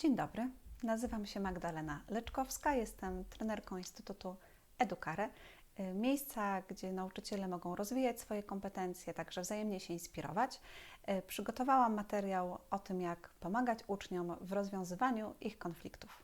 Dzień dobry, nazywam się Magdalena Leczkowska, jestem trenerką Instytutu Edukare, y, miejsca, gdzie nauczyciele mogą rozwijać swoje kompetencje, także wzajemnie się inspirować. Y, Przygotowałam materiał o tym, jak pomagać uczniom w rozwiązywaniu ich konfliktów.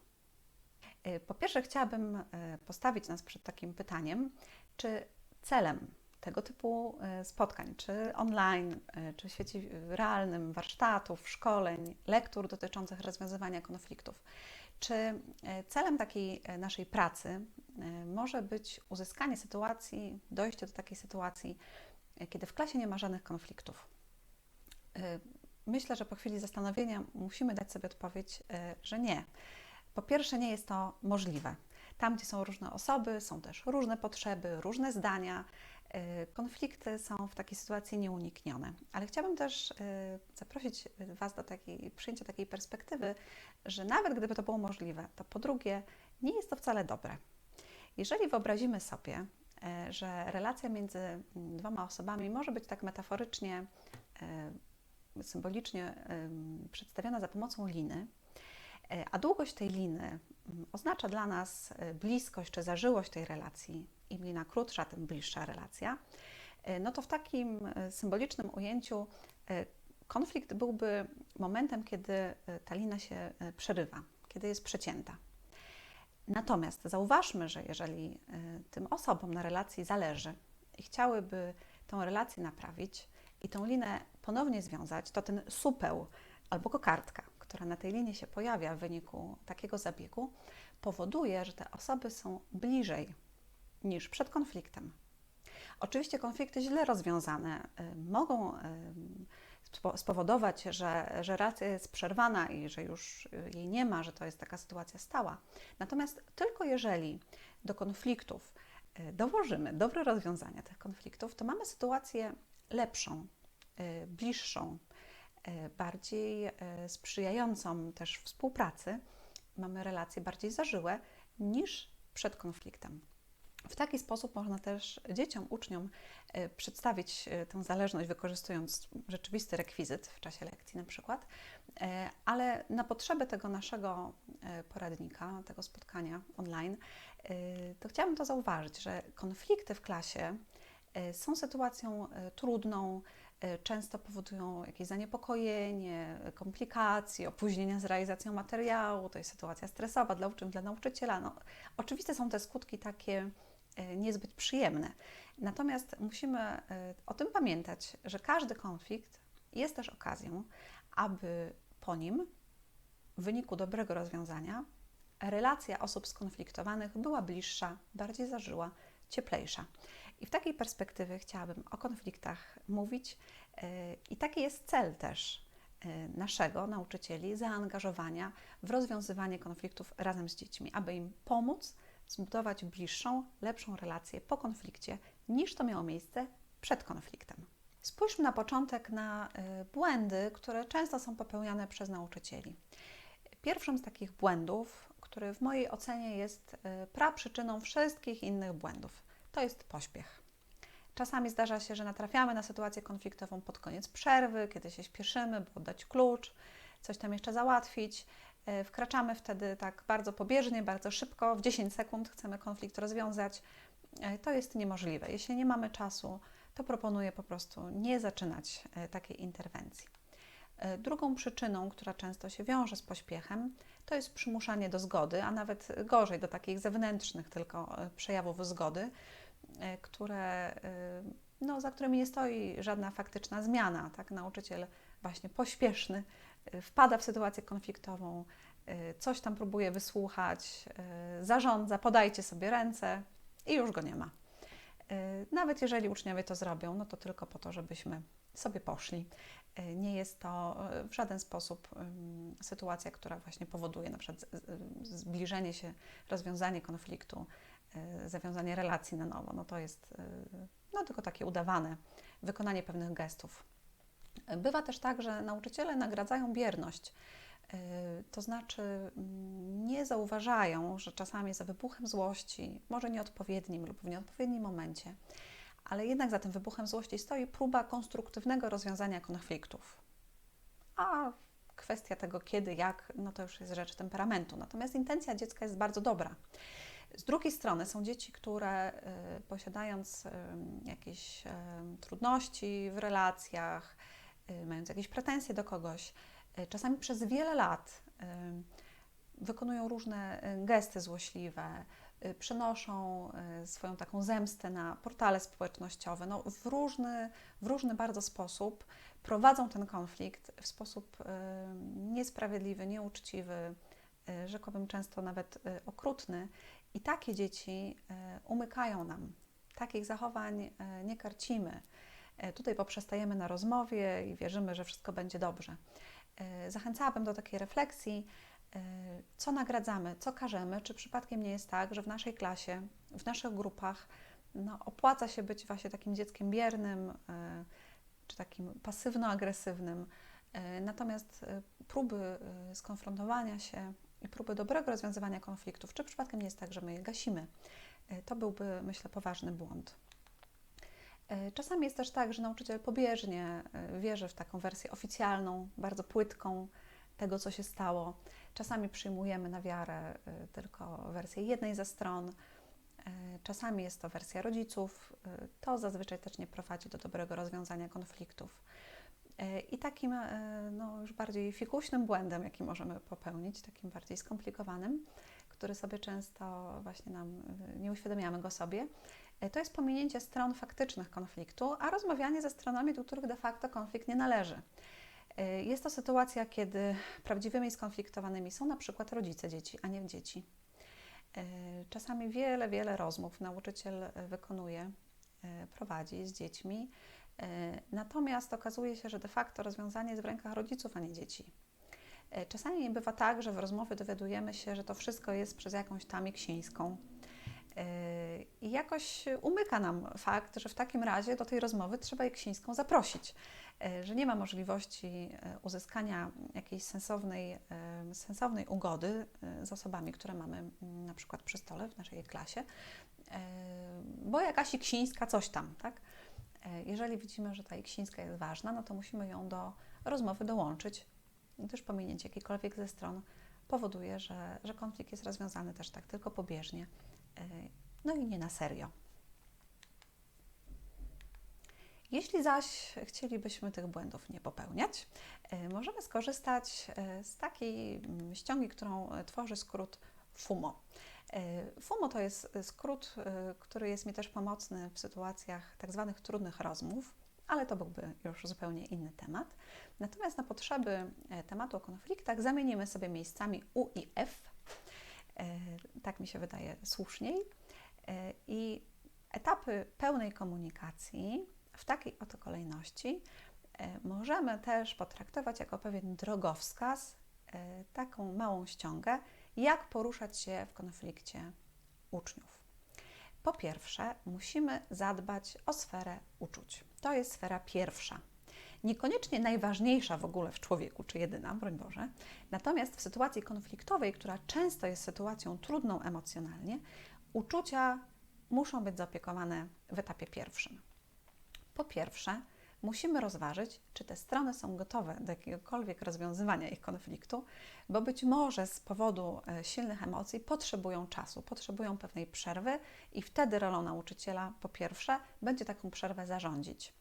Y, Po pierwsze, chciałabym postawić nas przed takim pytaniem, czy celem tego typu y, spotkań, czy online, y, czy w świecie realnym, warsztatów, szkoleń, lektur dotyczących rozwiązywania konfliktów, czy y, celem takiej naszej pracy może być uzyskanie sytuacji, dojście do takiej sytuacji, kiedy w klasie nie ma żadnych konfliktów? Myślę, że po chwili zastanowienia musimy dać sobie odpowiedź, że nie. Po pierwsze, nie jest to możliwe. Tam, gdzie są różne osoby, są też różne potrzeby, różne zdania. Y, Konflikty są w takiej sytuacji nieuniknione. Ale chciałabym też y, zaprosić Was do takiej, przyjęcia takiej perspektywy, że nawet gdyby to było możliwe, to po drugie, nie jest to wcale dobre. Jeżeli wyobrazimy sobie, y, że relacja między mm, dwoma osobami może być tak metaforycznie, symbolicznie ym, przedstawiona za pomocą liny, a długość tej liny oznacza dla nas e, bliskość czy zażyłość tej relacji. Im lina krótsza, tym bliższa relacja. E, No to w takim e, symbolicznym ujęciu konflikt byłby momentem, kiedy ta lina się przerywa, kiedy jest przecięta. Natomiast zauważmy, że jeżeli tym osobom na relacji zależy i chciałyby tą relację naprawić i tą linę ponownie związać, to ten supeł albo kokardka, która na tej linii się pojawia w wyniku takiego zabiegu, powoduje, że te osoby są bliżej niż przed konfliktem. Oczywiście konflikty źle rozwiązane y, mogą y, spo- spowodować, że, że relacja jest przerwana i że już jej nie ma, że to jest taka sytuacja stała. Natomiast tylko jeżeli do konfliktów y, dołożymy dobre rozwiązania tych konfliktów, to mamy sytuację lepszą, bliższą, bardziej y, sprzyjającą też współpracy. Mamy relacje bardziej zażyłe niż przed konfliktem. W taki sposób można też dzieciom, uczniom e, przedstawić e, tę zależność, wykorzystując rzeczywisty rekwizyt w czasie lekcji na przykład, E, ale na potrzeby tego naszego e, poradnika, tego spotkania online, e, to chciałabym to zauważyć, że konflikty w klasie e, są sytuacją e, trudną, e, często powodują jakieś zaniepokojenie, komplikacje, opóźnienia z realizacją materiału, to jest sytuacja stresowa dla uczniów, dla nauczyciela. No, oczywiste są te skutki takie e, niezbyt przyjemne. Natomiast musimy e, o tym pamiętać, że każdy konflikt jest też okazją, aby po nim, w wyniku dobrego rozwiązania, relacja osób skonfliktowanych była bliższa, bardziej zażyła, cieplejsza. I w takiej perspektywie chciałabym o konfliktach mówić, e, i taki jest cel też e, naszego nauczycieli zaangażowania w rozwiązywanie konfliktów razem z dziećmi, aby im pomóc zbudować bliższą, lepszą relację po konflikcie, niż to miało miejsce przed konfliktem. Spójrzmy na początek na y, błędy, które często są popełniane przez nauczycieli. Pierwszym z takich błędów, który w mojej ocenie jest praprzyczyną wszystkich innych błędów, to jest pośpiech. Czasami zdarza się, że natrafiamy na sytuację konfliktową pod koniec przerwy, kiedy się śpieszymy, by oddać klucz, coś tam jeszcze załatwić. Y, Wkraczamy wtedy tak bardzo pobieżnie, bardzo szybko, w 10 sekund chcemy konflikt rozwiązać. Y, To jest niemożliwe. Jeśli nie mamy czasu, to proponuję po prostu nie zaczynać e, takiej interwencji. E, Drugą przyczyną, która często się wiąże z pośpiechem, to jest przymuszanie do zgody, a nawet gorzej do takich zewnętrznych tylko e, przejawów zgody, e, które, e, no, za którymi nie stoi żadna faktyczna zmiana. Tak? Nauczyciel właśnie pośpieszny e, wpada w sytuację konfliktową, coś tam próbuje wysłuchać, zarządza, podajcie sobie ręce i już go nie ma. Y, Nawet jeżeli uczniowie to zrobią, no to tylko po to, żebyśmy sobie poszli. Y, Nie jest to y, w żaden sposób sytuacja, która właśnie powoduje na przykład zbliżenie się, rozwiązanie konfliktu, y, zawiązanie relacji na nowo. No to jest y, no tylko takie udawane wykonanie pewnych gestów. Bywa też tak, że nauczyciele nagradzają bierność. Y, To znaczy mm, nie zauważają, że czasami za wybuchem złości, może nieodpowiednim lub w nieodpowiednim momencie, ale jednak za tym wybuchem złości stoi próba konstruktywnego rozwiązania konfliktów. A kwestia tego kiedy, jak, no to już jest rzecz temperamentu. Natomiast intencja dziecka jest bardzo dobra. Z drugiej strony są dzieci, które y, posiadając y, jakieś y, trudności w relacjach, mając jakieś pretensje do kogoś, czasami przez wiele lat wykonują różne gesty złośliwe, przenoszą swoją taką zemstę na portale społecznościowe, no, w, różny, w różny bardzo sposób prowadzą ten konflikt w sposób niesprawiedliwy, nieuczciwy, rzekłabym często nawet okrutny. I takie dzieci y, umykają nam. Takich zachowań y, nie karcimy. Y, Tutaj poprzestajemy na rozmowie i wierzymy, że wszystko będzie dobrze. Zachęcałabym do takiej refleksji, co nagradzamy, co karzemy, czy przypadkiem nie jest tak, że w naszej klasie, w naszych grupach no, opłaca się być właśnie takim dzieckiem biernym, czy takim pasywno-agresywnym. Natomiast próby skonfrontowania się próby dobrego rozwiązywania konfliktów, czy przypadkiem nie jest tak, że my je gasimy, y, to byłby, myślę, poważny błąd. Y, Czasami jest też tak, że nauczyciel pobieżnie y, wierzy w taką wersję oficjalną, bardzo płytką tego, co się stało. Czasami przyjmujemy na wiarę tylko wersję jednej ze stron, czasami jest to wersja rodziców. To zazwyczaj też nie prowadzi do dobrego rozwiązania konfliktów. Y, I takim y, no, już bardziej fikuśnym błędem, jaki możemy popełnić, takim bardziej skomplikowanym, który sobie często właśnie nam y, nie uświadamiamy go sobie, to jest pominięcie stron faktycznych konfliktu, a rozmawianie ze stronami, do których de facto konflikt nie należy. Jest to sytuacja, kiedy prawdziwymi skonfliktowanymi są na przykład rodzice dzieci, a nie dzieci. Czasami wiele, wiele rozmów nauczyciel wykonuje, prowadzi z dziećmi, natomiast okazuje się, że de facto rozwiązanie jest w rękach rodziców, a nie dzieci. Y, Czasami bywa tak, że w rozmowie dowiadujemy się, że to wszystko jest przez jakąś tamię ksińską. Y, I jakoś umyka nam fakt, że w takim razie do tej rozmowy trzeba Jeksińską zaprosić, y, że nie ma możliwości uzyskania jakiejś sensownej, sensownej ugody z osobami, które mamy mm, na przykład przy stole w naszej klasie, bo jakaś Jeksińska coś tam, tak? Y, Jeżeli widzimy, że ta Jeksińska jest ważna, no to musimy ją do rozmowy dołączyć, gdyż pominięcie jakiejkolwiek ze stron powoduje, że, że konflikt jest rozwiązany też tak tylko pobieżnie, y, no i nie na serio. Jeśli zaś chcielibyśmy tych błędów nie popełniać, y, możemy skorzystać z takiej mm, ściągi, którą tworzy skrót FUMO. Y, FUMO to jest y, skrót, y, który jest mi też pomocny w sytuacjach tak zwanych trudnych rozmów, ale to byłby już zupełnie inny temat. Natomiast na potrzeby e, tematu o konfliktach zamienimy sobie miejscami U i F. E, Tak mi się wydaje słuszniej. E, I etapy pełnej komunikacji w takiej oto kolejności e, możemy też potraktować jako pewien drogowskaz, e, taką małą ściągę, jak poruszać się w konflikcie uczniów. Po pierwsze, musimy zadbać o sferę uczuć. To jest sfera pierwsza. Niekoniecznie najważniejsza w ogóle w człowieku, czy jedyna, broń Boże. Natomiast w sytuacji konfliktowej, która często jest sytuacją trudną emocjonalnie, uczucia muszą być zaopiekowane w etapie pierwszym. Po pierwsze, musimy rozważyć, czy te strony są gotowe do jakiegokolwiek rozwiązywania ich konfliktu, bo być może z powodu e, silnych emocji potrzebują czasu, potrzebują pewnej przerwy i wtedy rolą nauczyciela, po pierwsze, będzie taką przerwę zarządzić.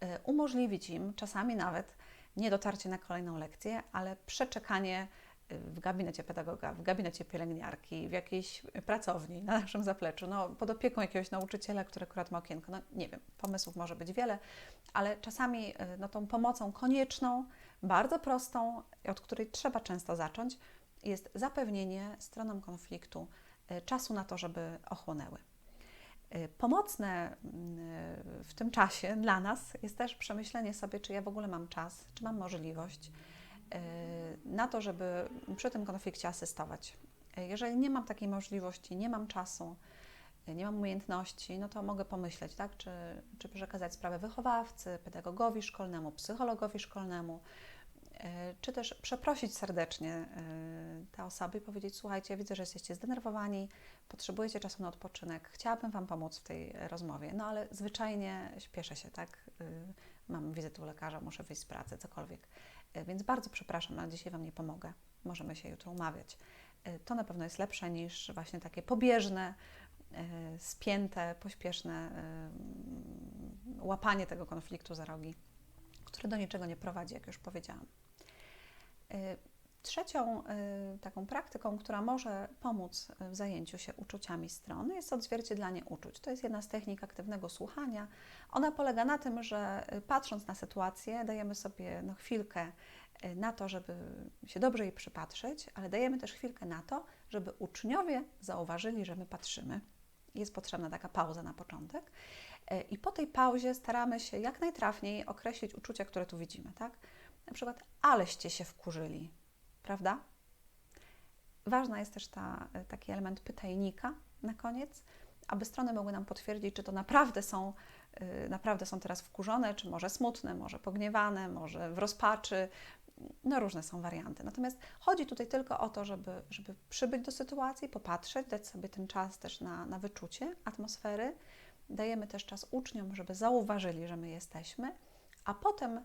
E, Umożliwić im czasami nawet nie dotarcie na kolejną lekcję, ale przeczekanie w gabinecie pedagoga, w gabinecie pielęgniarki, w jakiejś pracowni na naszym zapleczu, no, pod opieką jakiegoś nauczyciela, który akurat ma okienko. No nie wiem, pomysłów może być wiele, ale czasami e, no, tą pomocą konieczną, bardzo prostą, od której trzeba często zacząć, jest zapewnienie stronom konfliktu e, czasu na to, żeby ochłonęły. E, Pomocne mm, w tym czasie dla nas jest też przemyślenie sobie, czy ja w ogóle mam czas, czy mam możliwość na to, żeby przy tym konflikcie asystować. E, Jeżeli nie mam takiej możliwości, nie mam czasu, e, nie mam umiejętności, no to mogę pomyśleć, tak, czy, czy przekazać sprawę wychowawcy, pedagogowi szkolnemu, psychologowi szkolnemu, czy też przeprosić serdecznie te osoby i powiedzieć: Słuchajcie, widzę, że jesteście zdenerwowani, potrzebujecie czasu na odpoczynek, chciałabym Wam pomóc w tej rozmowie, no ale zwyczajnie śpieszę się, tak? Y, Mam wizytę u lekarza, muszę wyjść z pracy, cokolwiek. E, Więc bardzo przepraszam, ale dzisiaj Wam nie pomogę. Możemy się jutro umawiać. E, To na pewno jest lepsze niż właśnie takie pobieżne, e, spięte, pośpieszne łapanie tego konfliktu za rogi, które do niczego nie prowadzi, jak już powiedziałam. Trzecią y, taką praktyką, która może pomóc w zajęciu się uczuciami strony, jest odzwierciedlanie uczuć. To jest jedna z technik aktywnego słuchania. Ona polega na tym, że y, patrząc na sytuację, dajemy sobie no, chwilkę y, na to, żeby się dobrze jej przypatrzeć, ale dajemy też chwilkę na to, żeby uczniowie zauważyli, że my patrzymy. Jest potrzebna taka pauza na początek. I po tej pauzie staramy się jak najtrafniej określić uczucia, które tu widzimy, tak? Na przykład, aleście się wkurzyli, prawda? Ważny jest też ta, taki element pytajnika na koniec, aby strony mogły nam potwierdzić, czy to naprawdę są, y, naprawdę są teraz wkurzone, czy może smutne, może pogniewane, może w rozpaczy. No różne są warianty. Natomiast chodzi tutaj tylko o to, żeby, żeby przybyć do sytuacji, popatrzeć, dać sobie ten czas też na, na wyczucie atmosfery. Dajemy też czas uczniom, żeby zauważyli, że my jesteśmy, a potem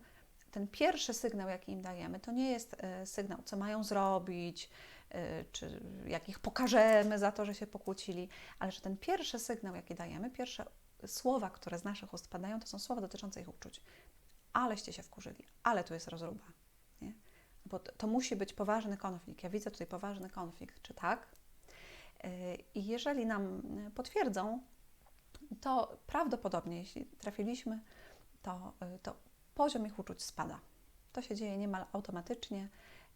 ten pierwszy sygnał, jaki im dajemy, to nie jest e, sygnał, co mają zrobić, e, czy jak ich pokażemy za to, że się pokłócili, ale że ten pierwszy sygnał, jaki dajemy, pierwsze słowa, które z naszych ust padają, to są słowa dotyczące ich uczuć. Aleście się wkurzyli, ale tu jest rozruba. Nie? Bo to, musi być poważny konflikt. Ja widzę tutaj poważny konflikt, czy tak? E, I jeżeli nam potwierdzą, to prawdopodobnie, jeśli trafiliśmy, to, to poziom ich uczuć spada. To się dzieje niemal automatycznie,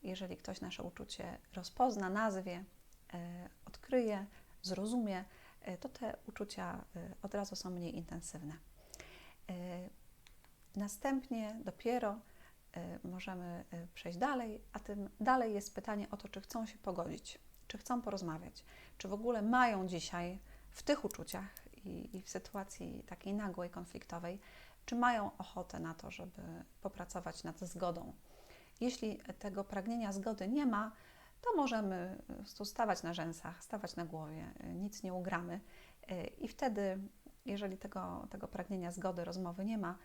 jeżeli ktoś nasze uczucie rozpozna, nazwie, e, odkryje, zrozumie, e, to te uczucia e, od razu są mniej intensywne. Następnie dopiero możemy przejść dalej, a tym dalej jest pytanie o to, czy chcą się pogodzić, czy chcą porozmawiać, czy w ogóle mają dzisiaj w tych uczuciach i, i w sytuacji takiej nagłej, konfliktowej, czy mają ochotę na to, żeby popracować nad zgodą. Jeśli tego pragnienia zgody nie ma, to możemy tu stawać na rzęsach, stawać na głowie, nic nie ugramy. I wtedy, jeżeli tego, tego pragnienia zgody, rozmowy nie ma,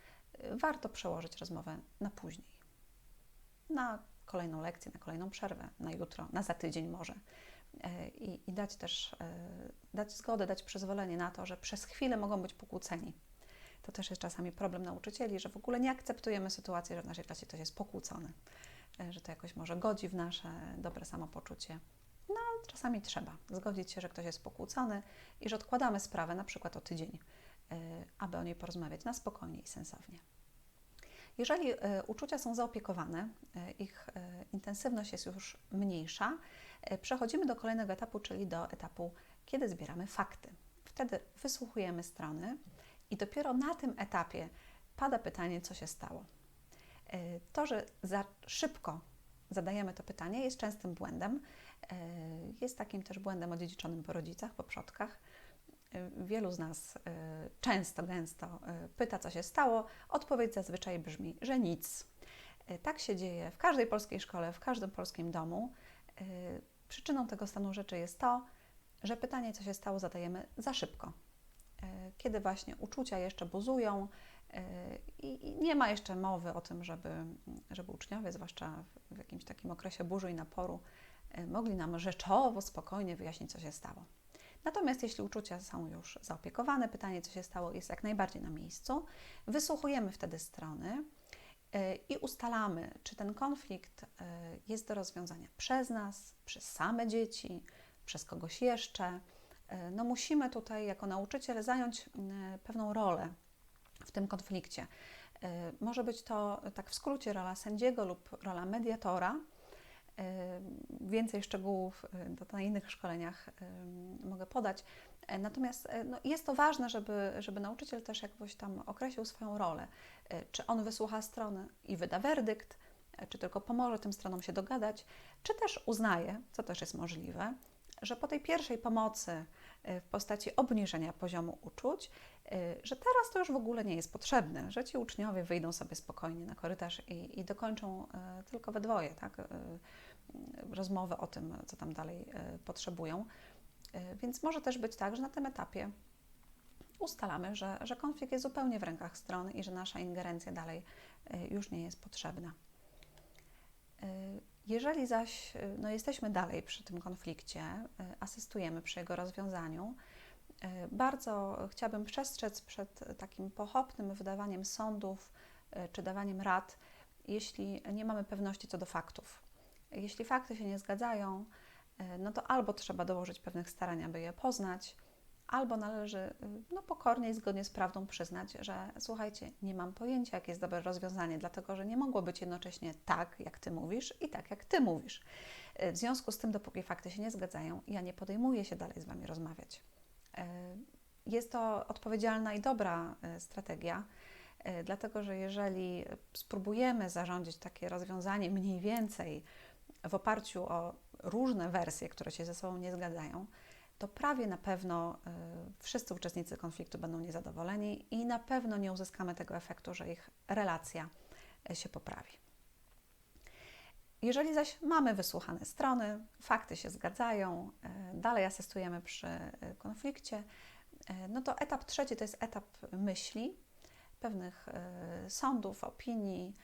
warto przełożyć rozmowę na później. Na kolejną lekcję, na kolejną przerwę, na jutro, na za tydzień może. I, i dać też dać zgodę, dać przyzwolenie na to, że przez chwilę mogą być pokłóceni to też jest czasami problem nauczycieli, że w ogóle nie akceptujemy sytuacji, że w naszej klasie ktoś jest pokłócony, że to jakoś może godzi w nasze dobre samopoczucie. No, czasami trzeba zgodzić się, że ktoś jest pokłócony i że odkładamy sprawę na przykład o tydzień, aby o niej porozmawiać na spokojnie i sensownie. Jeżeli uczucia są zaopiekowane, ich intensywność jest już mniejsza, przechodzimy do kolejnego etapu, czyli do etapu, kiedy zbieramy fakty. Wtedy wysłuchujemy strony, i dopiero na tym etapie pada pytanie, co się stało. To, że za szybko zadajemy to pytanie, jest częstym błędem. Jest takim też błędem odziedziczonym po rodzicach, po przodkach. Wielu z nas często, gęsto pyta, co się stało. Odpowiedź zazwyczaj brzmi, że nic. Tak się dzieje w każdej polskiej szkole, w każdym polskim domu. Przyczyną tego stanu rzeczy jest to, że pytanie, co się stało, zadajemy za szybko. E, kiedy właśnie uczucia jeszcze buzują e, i nie ma jeszcze mowy o tym, żeby, żeby uczniowie, zwłaszcza w jakimś takim okresie burzy i naporu, e, mogli nam rzeczowo, spokojnie wyjaśnić, co się stało. Natomiast jeśli uczucia są już zaopiekowane, pytanie, co się stało, jest jak najbardziej na miejscu. Wysłuchujemy wtedy strony i ustalamy, czy ten konflikt jest do rozwiązania przez nas, przez same dzieci, przez kogoś jeszcze E, no musimy tutaj jako nauczyciel zająć pewną rolę w tym konflikcie. E, może być to tak w skrócie rola sędziego lub rola mediatora. E, więcej szczegółów na innych szkoleniach mogę podać. Natomiast no, jest to ważne, żeby, żeby nauczyciel też jakoś tam określił swoją rolę. Czy on wysłucha strony i wyda werdykt, czy tylko pomoże tym stronom się dogadać, czy też uznaje, co też jest możliwe, że po tej pierwszej pomocy e, w postaci obniżenia poziomu uczuć, e, że teraz to już w ogóle nie jest potrzebne, że ci uczniowie wyjdą sobie spokojnie na korytarz i, i dokończą e, tylko we dwoje tak, rozmowę o tym, co tam dalej potrzebują. Więc może też być tak, że na tym etapie ustalamy, że, że konflikt jest zupełnie w rękach stron i że nasza ingerencja dalej już nie jest potrzebna. Jeżeli zaś no, jesteśmy dalej przy tym konflikcie, asystujemy przy jego rozwiązaniu, bardzo chciałabym przestrzec przed takim pochopnym wydawaniem sądów czy dawaniem rad, jeśli nie mamy pewności co do faktów. Jeśli fakty się nie zgadzają, no to albo trzeba dołożyć pewnych starań, aby je poznać, albo należy no, pokornie i zgodnie z prawdą przyznać, że słuchajcie, nie mam pojęcia, jakie jest dobre rozwiązanie, dlatego że nie mogło być jednocześnie tak, jak ty mówisz, i tak, jak ty mówisz. W związku z tym, dopóki fakty się nie zgadzają, ja nie podejmuję się dalej z wami rozmawiać. Jest to odpowiedzialna i dobra strategia, dlatego że jeżeli spróbujemy zarządzić takie rozwiązanie mniej więcej w oparciu o różne wersje, które się ze sobą nie zgadzają, to prawie na pewno y, wszyscy uczestnicy konfliktu będą niezadowoleni i na pewno nie uzyskamy tego efektu, że ich relacja y, się poprawi. Jeżeli zaś mamy wysłuchane strony, fakty się zgadzają, y, dalej asystujemy przy konflikcie, no to etap trzeci to jest etap myśli, pewnych sądów, opinii,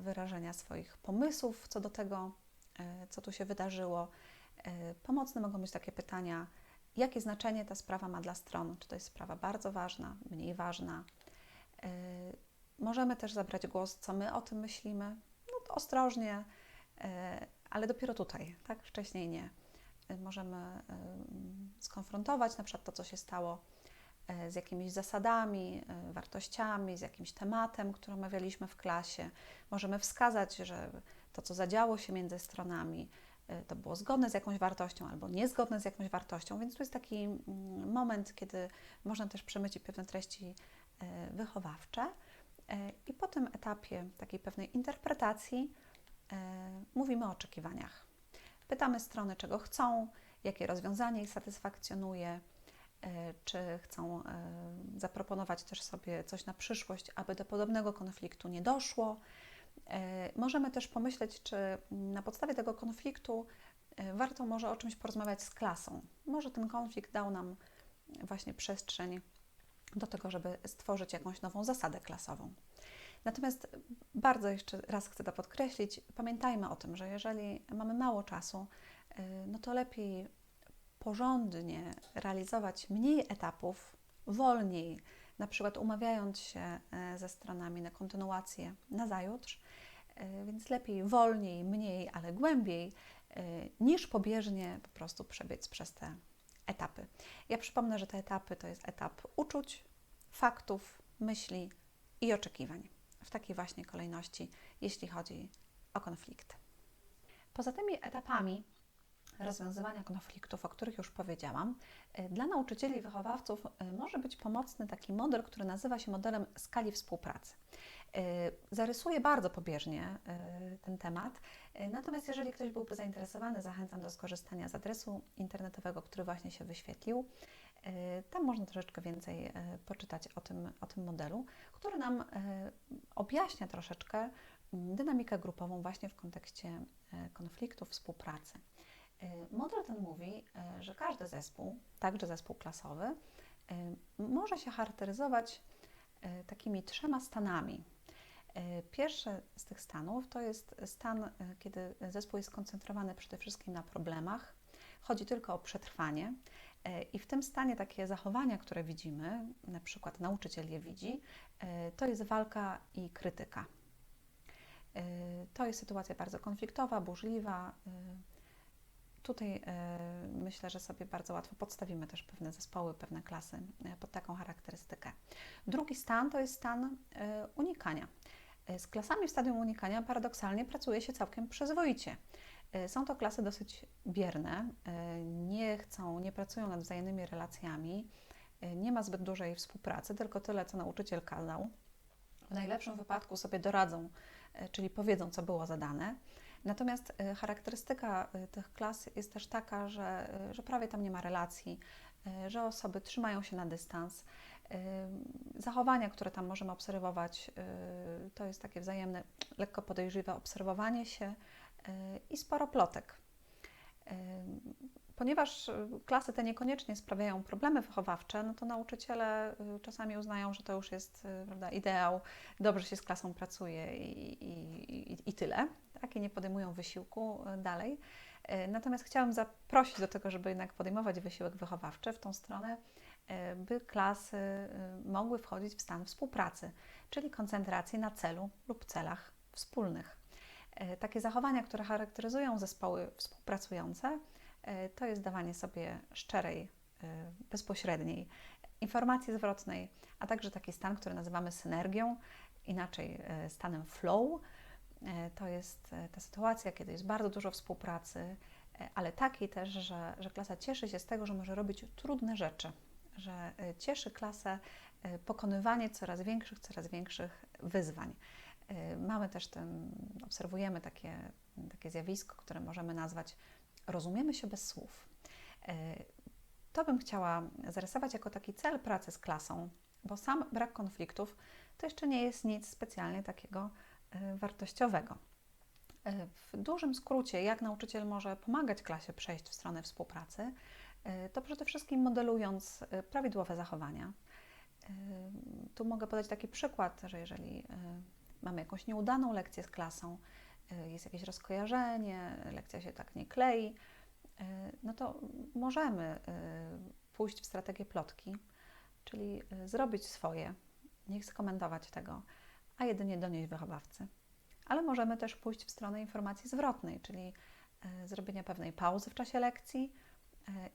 wyrażenia swoich pomysłów co do tego, co tu się wydarzyło. Pomocne mogą być takie pytania, jakie znaczenie ta sprawa ma dla stron. Czy to jest sprawa bardzo ważna, mniej ważna. Yy, możemy też zabrać głos, co my o tym myślimy. No ostrożnie, yy, ale dopiero tutaj, tak? Wcześniej nie. Możemy skonfrontować na przykład to, co się stało z jakimiś zasadami, wartościami, z jakimś tematem, który omawialiśmy w klasie. Możemy wskazać, że to, co zadziało się między stronami, to było zgodne z jakąś wartością albo niezgodne z jakąś wartością, więc to jest taki mm, moment, kiedy można też przemycić pewne treści y, wychowawcze. Y, I po tym etapie takiej pewnej interpretacji mówimy o oczekiwaniach. Pytamy strony, czego chcą, jakie rozwiązanie ich satysfakcjonuje, czy chcą zaproponować też sobie coś na przyszłość, aby do podobnego konfliktu nie doszło E, możemy też pomyśleć, czy na podstawie tego konfliktu e, warto może o czymś porozmawiać z klasą. Może ten konflikt dał nam właśnie przestrzeń do tego, żeby stworzyć jakąś nową zasadę klasową. Natomiast bardzo jeszcze raz chcę to podkreślić, pamiętajmy o tym, że jeżeli mamy mało czasu, e, no to lepiej porządnie realizować mniej etapów, wolniej, na przykład umawiając się ze stronami na kontynuację na zajutrz, E, więc lepiej wolniej, mniej, ale głębiej, e, niż pobieżnie po prostu przebiec przez te etapy. Ja przypomnę, że te etapy to jest etap uczuć, faktów, myśli i oczekiwań. W takiej właśnie kolejności, jeśli chodzi o konflikty. Poza tymi etapami rozwiązywania konfliktów, o których już powiedziałam, e, dla nauczycieli i wychowawców może być pomocny taki model, który nazywa się modelem skali współpracy. E, zarysuję bardzo pobieżnie e, ten temat. E, natomiast jeżeli ktoś byłby zainteresowany, zachęcam do skorzystania z adresu internetowego, który właśnie się wyświetlił. Tam można troszeczkę więcej poczytać o tym, o tym modelu, który nam objaśnia troszeczkę dynamikę grupową właśnie w kontekście konfliktu, współpracy. Model ten mówi, że każdy zespół, także zespół klasowy, może się charakteryzować takimi trzema stanami pierwszy z tych stanów to jest stan, kiedy zespół jest skoncentrowany przede wszystkim na problemach, chodzi tylko o przetrwanie. I w tym stanie takie zachowania, które widzimy, na przykład nauczyciel je widzi, to jest walka i krytyka. To jest sytuacja bardzo konfliktowa, burzliwa. Tutaj myślę, że sobie bardzo łatwo podstawimy też pewne zespoły, pewne klasy pod taką charakterystykę. Drugi stan to jest stan unikania. Z klasami w stadium unikania paradoksalnie pracuje się całkiem przyzwoicie. E, są to klasy dosyć bierne, e, nie chcą, nie pracują nad wzajemnymi relacjami, e, nie ma zbyt dużej współpracy, tylko tyle, co nauczyciel kazał. W najlepszym wypadku sobie doradzą, czyli powiedzą, co było zadane. Natomiast charakterystyka tych klas jest też taka, że, że prawie tam nie ma relacji, że osoby trzymają się na dystans. Zachowania, które tam możemy obserwować, y, to jest takie wzajemne, lekko podejrzliwe obserwowanie się y, i sporo plotek. Ponieważ klasy te niekoniecznie sprawiają problemy wychowawcze, no to nauczyciele y, czasami uznają, że to już jest prawda, ideał, dobrze się z klasą pracuje i, i, i, tyle. tak, i nie podejmują wysiłku y, dalej. Y, Natomiast chciałam zaprosić do tego, żeby jednak podejmować wysiłek wychowawczy w tą stronę, y, by klasy y, mogły wchodzić w stan współpracy, czyli koncentracji na celu lub celach wspólnych. Y, Takie zachowania, które charakteryzują zespoły współpracujące, y, to jest dawanie sobie szczerej, y, bezpośredniej informacji zwrotnej, a także taki stan, który nazywamy synergią, inaczej y, stanem flow. E, To jest e, ta sytuacja, kiedy jest bardzo dużo współpracy, e, ale takiej też, że, że klasa cieszy się z tego, że może robić trudne rzeczy, że e, cieszy klasę e, pokonywanie coraz większych, coraz większych wyzwań. E, Mamy też ten, obserwujemy takie, takie zjawisko, które możemy nazwać rozumiemy się bez słów. E, To bym chciała zarysować jako taki cel pracy z klasą, bo sam brak konfliktów to jeszcze nie jest nic specjalnie takiego e, wartościowego. E, W dużym skrócie, jak nauczyciel może pomagać klasie przejść w stronę współpracy, to przede wszystkim modelując prawidłowe zachowania. Tu mogę podać taki przykład, że jeżeli mamy jakąś nieudaną lekcję z klasą, jest jakieś rozkojarzenie, lekcja się tak nie klei, e, no to możemy e, pójść w strategię plotki, czyli zrobić swoje, nie skomentować tego, a jedynie donieść wychowawcy. Ale możemy też pójść w stronę informacji zwrotnej, czyli zrobienia pewnej pauzy w czasie lekcji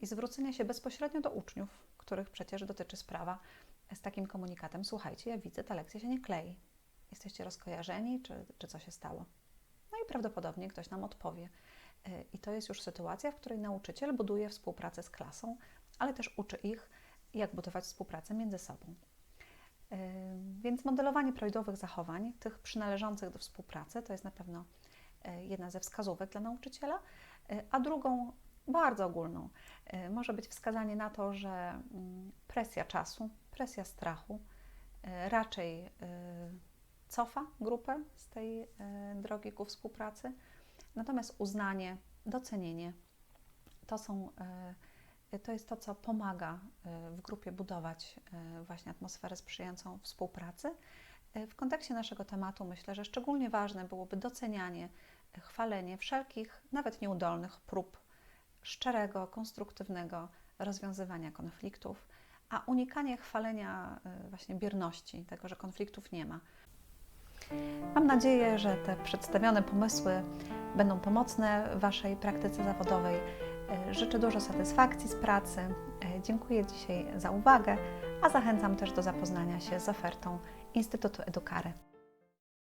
i zwrócenia się bezpośrednio do uczniów, których przecież dotyczy sprawa, z takim komunikatem: Słuchajcie, ja widzę, ta lekcja się nie klei. Jesteście rozkojarzeni, czy, czy co się stało? I prawdopodobnie ktoś nam odpowie. E, I to jest już sytuacja, w której nauczyciel buduje współpracę z klasą, ale też uczy ich, jak budować współpracę między sobą. Yy, Więc modelowanie prawidłowych zachowań, tych przynależących do współpracy, to jest na pewno yy, jedna ze wskazówek dla nauczyciela, a drugą, bardzo ogólną, może być wskazanie na to, że mm, presja czasu, presja strachu raczej cofa grupę z tej yy, drogi ku współpracy, natomiast uznanie, docenienie to są yy, to jest to, co pomaga y, w grupie budować właśnie atmosferę sprzyjającą współpracy. W kontekście naszego tematu myślę, że szczególnie ważne byłoby docenianie, chwalenie wszelkich, nawet nieudolnych prób szczerego, konstruktywnego rozwiązywania konfliktów, a unikanie chwalenia właśnie bierności, tego, że konfliktów nie ma. Mam nadzieję, że te przedstawione pomysły będą pomocne w Waszej praktyce zawodowej. E, Życzę dużo satysfakcji z pracy. E, Dziękuję dzisiaj za uwagę, a zachęcam też do zapoznania się z ofertą Instytutu Edukary.